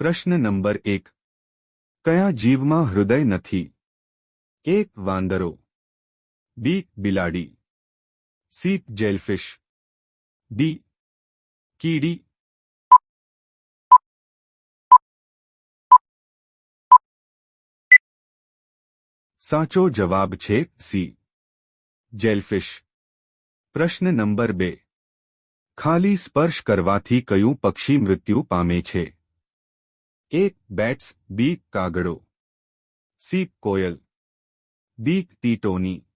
પ્રશ્ન નંબર એક કયા જીવમાં હૃદય નથી એક વાંદરો બી બિલાડી સી જેલફિશ ડી કીડી સાચો જવાબ છે સી જેલફિશ પ્રશ્ન નંબર બે ખાલી સ્પર્શ કરવાથી કયું પક્ષી મૃત્યુ પામે છે એક બેટ્સ બી કાગડો સી કોયલ ડી ટીટોની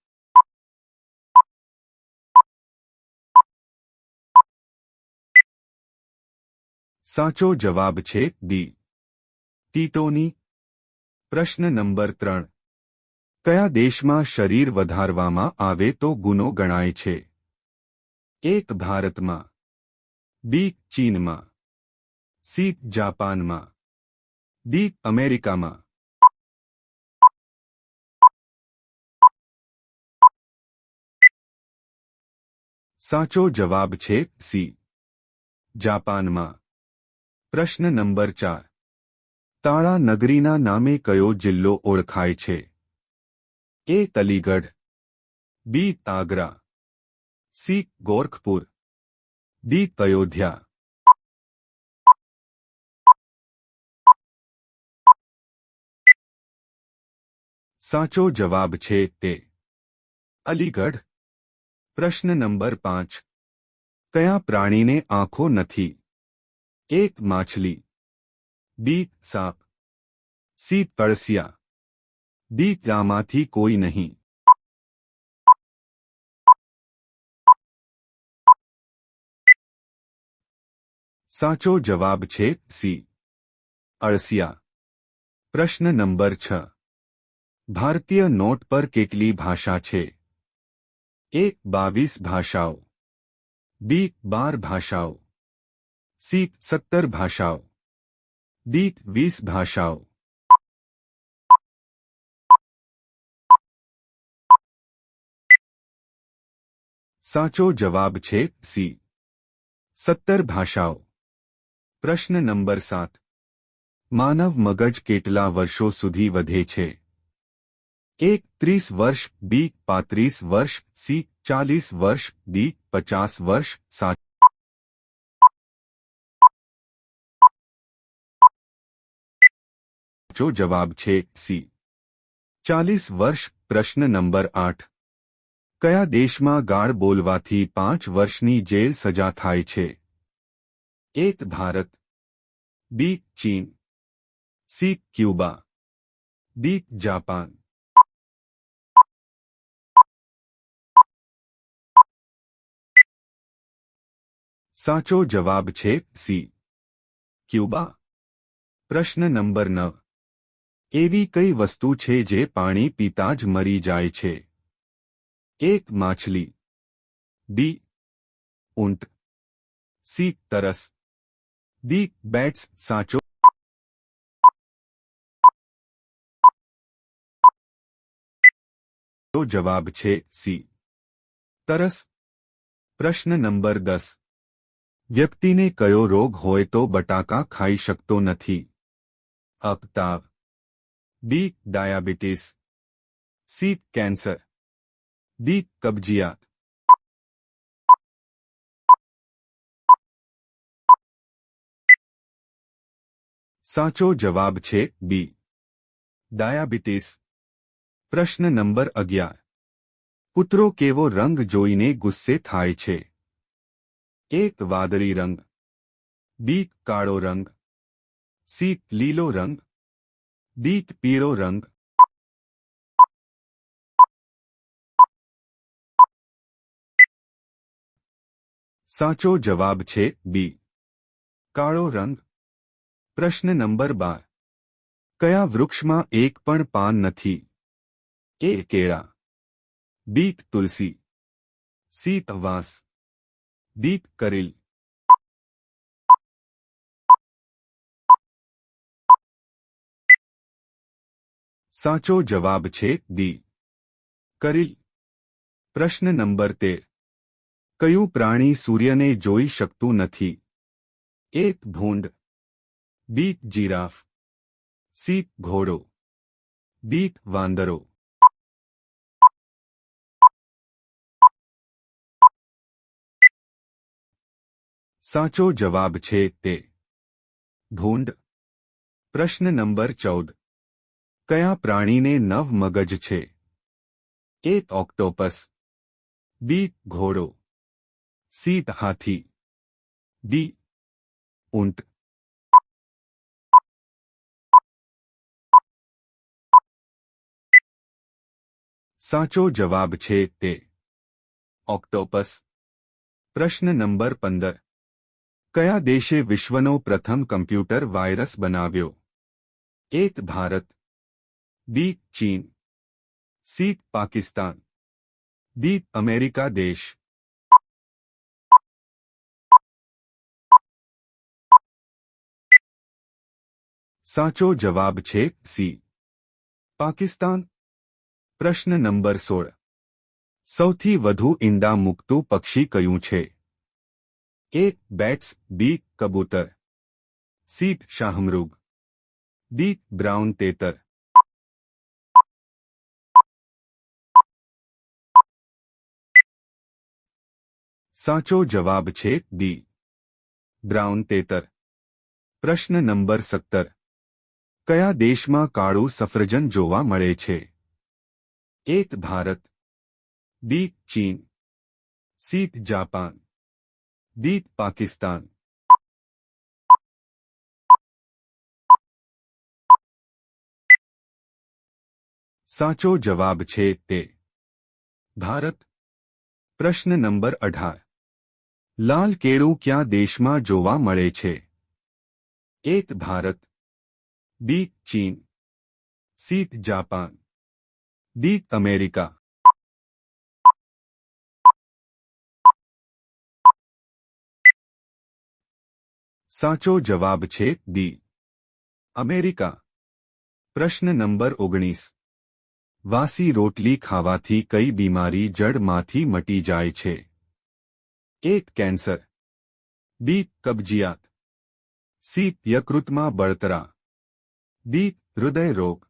સાચો જવાબ છે દી ટીટોની પ્રશ્ન નંબર ત્રણ. કયા દેશમાં શરીર વધારવામાં આવે તો ગુનો ગણાય છે? એક, ભારતમાં બી ચીનમાં સી જાપાનમાં ડી અમેરિકામાં. સાચો જવાબ છે સી. જાપાનમાં. પ્રશ્ન નંબર ચાર. તાળા નગરીના નામે કયો જિલ્લો ઓળખાય છે? એ તલીગઢ બી તાગરા સી ગોરખપુર દી અયોધ્યા. સાચો જવાબ છે તે અલીગઢ પ્રશ્ન નંબર પાંચ કયા પ્રાણીને આંખો નથી એક માછલી બી સાપ સી તળસિયા ડી ગામાંથી કોઈ નહીં સાચો જવાબ છે સી અળસિયા પ્રશ્ન નંબર છ ભારતીય નોટ પર કેટલી ભાષા છે એક બાવીસ ભાષાઓ બી બાર ભાષાઓ સી સત્તર ભાષાઓ ડી વીસ ભાષાઓ સાચો જવાબ છે સી સત્તર ભાષાઓ પ્રશ્ન નંબર સાત માનવ મગજ કેટલા વર્ષો સુધી વધે છે એક ત્રીસ વર્ષ બી પાંત્રીસ વર્ષ સી ચાલીસ વર્ષ ડી પચાસ વર્ષ સાચો જવાબ છે સી ચાલીસ વર્ષ પ્રશ્ન નંબર આઠ કયા દેશમાં ગાળ બોલવાથી પાંચ વર્ષની જેલ સજા થાય છે એક ભારત બી ચીન સી ક્યુબા ડી જાપાન સાચો જવાબ છે સી ક્યુબા પ્રશ્ન નંબર નવ એવી કઈ વસ્તુ છે જે પાણી પીતા જ મરી જાય છે એક માછલી બી ઊંટ સી તરસ ડી બેટ્સ સાચો તો જવાબ છે સી તરસ પ્રશ્ન નંબર દસ વ્યક્તિને કયો રોગ હોય તો બટાકા ખાઈ શકતો નથી અપતાવ B diabetes C cancer D કબજિયાત સાચો જવાબ છે બી ડાયાબિટીસ પ્રશ્ન નંબર અગિયાર કૂતરો કેવો રંગ જોઈને ગુસ્સે થાય છે એક વાદળી રંગ બી કાળો રંગ સી લીલો રંગ ડી પીળો રંગ સાચો જવાબ છે બી કાળો રંગ પ્રશ્ન નંબર બાર કયા વૃક્ષમાં એક પણ પાન નથી એ કેળા બી તુલસી સી વાંસ ડી કરેલ સાચો જવાબ છે ડી કરેલ પ્રશ્ન નંબર તેર કયું પ્રાણી સૂર્યને જોઈ શકતું નથી એક ભૂંડ ડી જીરાફ સી ઘોડો ડી વાંદરો સાચો જવાબ છે તે. ભૂંડ પ્રશ્ન નંબર ચૌદ. કયા પ્રાણીને નવ મગજ છે? એક ઓક્ટોપસ. બી ઘોડો. સી હાથી. ડી ઊંટ. સાચો જવાબ છે તે. ઓક્ટોપસ. પ્રશ્ન નંબર પંદર. કયા દેશે વિશ્વનો પ્રથમ કમ્પ્યુટર વાયરસ બનાવ્યો એક ભારત બી ચીન સી પાકિસ્તાન દી અમેરિકા દેશ સાચો જવાબ છે સી પાકિસ્તાન પ્રશ્ન નંબર સોળ સૌથી વધુ ઈંડા મૂકતું પક્ષી કયું છે એ બેટ્સ બી કબૂતર સી શાહમૃગ ડી બ્રાઉન તેતર સાચો જવાબ છે ડી બ્રાઉન તેતર પ્રશ્ન નંબર સત્તર કયા દેશમાં કાળું સફરજન જોવા મળે છે એક ભારત બી ચીન સી જાપાન ડી પાકિસ્તાન સાચો જવાબ છે તે ભારત પ્રશ્ન નંબર અઢાર લાલ કેળું ક્યાં દેશમાં જોવા મળે છે એક ભારત બી ચીન સી જાપાન ડી અમેરિકા સાચો જવાબ છે દી અમેરિકા. પ્રશ્ન નંબર ઓગણીસ. વાસી રોટલી ખાવાથી કઈ બીમારી જડમાંથી મટી જાય છે? એક કેન્સર. બી. કબજિયાત. સી. યકૃતમાં બળતરા. દી હૃદય રોગ.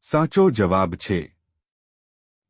સાચો જવાબ છે